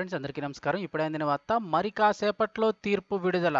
Friends అందరికీ నమస్కారం. ఇప్పుడే అందిన వార్త మరి కాసేపట్లో తీర్పు విడుదల.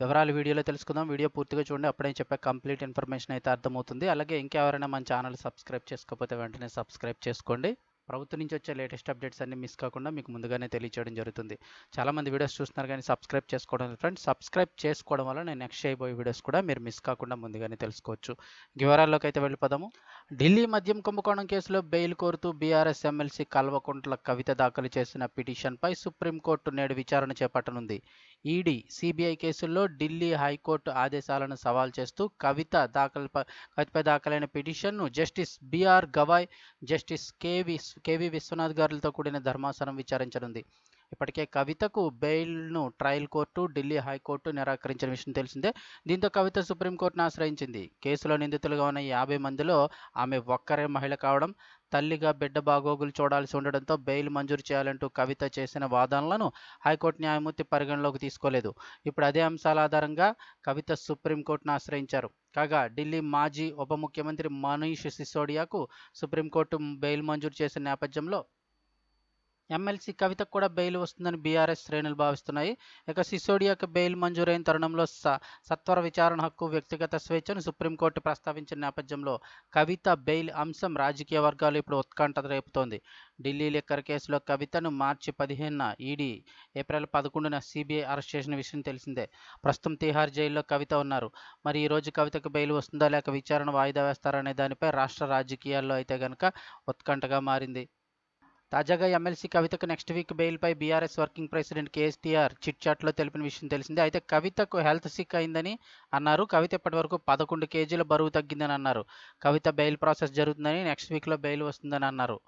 వివరాలు వీడియోలో తెలుసుకుందాం. వీడియో పూర్తిగా చూడండి. అప్పుడే చెప్పే కంప్లీట్ ఇన్ఫర్మేషన్ అయితే అర్థమవుతుంది. అలాగే ఇంకెవరైనా మన ఛానల్ సబ్స్క్రైబ్ చేసుకోకపోతే వెంటనే సబ్స్క్రైబ్ చేసుకోండి. ప్రభుత్వం నుంచి వచ్చే లేటెస్ట్ అప్డేట్స్ అన్ని మిస్ కాకుండా మీకు ముందుగానే తెలియచేయడం జరుగుతుంది. చాలామంది వీడియోస్ చూస్తున్నారు కానీ సబ్స్క్రైబ్ చేసుకోవడం ఫ్రెండ్స్ సబ్స్క్రైబ్ చేసుకోవడం వల్ల నేను నెక్స్ట్ అయిపోయే వీడియోస్ కూడా మీరు మిస్ కాకుండా ముందుగానే తెలుసుకోవచ్చు. వివరాల్లోకి అయితే వెళ్ళిపోదాము. ఢిల్లీ మద్యం కుంభకోణం కేసులో బెయిల్ కోరుతూ బీఆర్ఎస్ ఎమ్మెల్సీ కల్వకుంట్ల కవిత దాఖలు చేసిన పిటిషన్పై సుప్రీంకోర్టు నేడు విచారణ చేపట్టనుంది. ఈడీ సిబిఐ కేసుల్లో ఢిల్లీ హైకోర్టు ఆదేశాలను సవాల్ చేస్తూ కవిత దాఖలు కవితపై దాఖలైన పిటిషన్ను justice BR Gavai justice KV KV Vishwanath గారులతో కూడిన ధర్మాసనం విచారించనుంది. ఇప్పటికే కవితకు బెయిల్ను trial court Delhi high court నిరాకరించిన విషయం తెలిసిందే. దీంతో కవిత సుప్రీంకోర్టును ఆశ్రయించింది. కేసులో నిందితులుగా ఉన్న యాభై మందిలో ఆమె ఒక్కరే మహిళ కావడం తల్లిగా బిడ్డ బాగోగులు చూడాల్సి ఉండడంతో బెయిల్ మంజూరు చేయాలంటూ కవిత చేసిన వాదనలను హైకోర్టు న్యాయమూర్తి పరిగణలోకి తీసుకోలేదు. ఇప్పుడు అదే అంశాల ఆధారంగా కవిత సుప్రీంకోర్టును ఆశ్రయించారు. కాగా ఢిల్లీ మాజీ ఉప ముఖ్యమంత్రి మనీష్ సిసోడియాకు సుప్రీంకోర్టు బెయిల్ మంజూరు చేసిన నేపథ్యంలో ఎమ్మెల్సీ కవితకు కూడా బెయిల్ వస్తుందని బీఆర్ఎస్ శ్రేణులు భావిస్తున్నాయి. ఇక సిసోడియాకు బెయిల్ మంజూరైన తరుణంలో స సత్వర విచారణ హక్కు వ్యక్తిగత స్వేచ్ఛను సుప్రీంకోర్టు ప్రస్తావించిన నేపథ్యంలో కవిత బెయిల్ అంశం రాజకీయ వర్గాలు ఇప్పుడు ఉత్కంఠ రేపుతోంది. ఢిల్లీ లిక్కర్ కేసులో కవితను మార్చి పదిహేనున ఈడీ ఏప్రిల్ పదకొండున సిబిఐ అరెస్ట్ చేసిన విషయం తెలిసిందే. ప్రస్తుతం తిహార్ జైల్లో కవిత ఉన్నారు. మరి ఈ రోజు కవితకు బెయిల్ వస్తుందా లేక విచారణ వాయిదా వేస్తారనే దానిపై రాష్ట్ర రాజకీయాల్లో అయితే కనుక ఉత్కంఠగా మారింది. తాజాగా ఎమ్మెల్సీ కవితకు నెక్స్ట్ వీక్ బెయిల్పై బీఆర్ఎస్ వర్కింగ్ ప్రెసిడెంట్ కేఎస్టీఆర్ చిట్చాట్లో తెలిపిన విషయం తెలిసిందే. అయితే కవితకు హెల్త్ సిక్ అయిందని అన్నారు. కవిత ఇప్పటివరకు పదకొండు కేజీల బరువు తగ్గిందని అన్నారు. కవిత బెయిల్ ప్రాసెస్ జరుగుతుందని నెక్స్ట్ వీక్లో బెయిల్ వస్తుందని అన్నారు.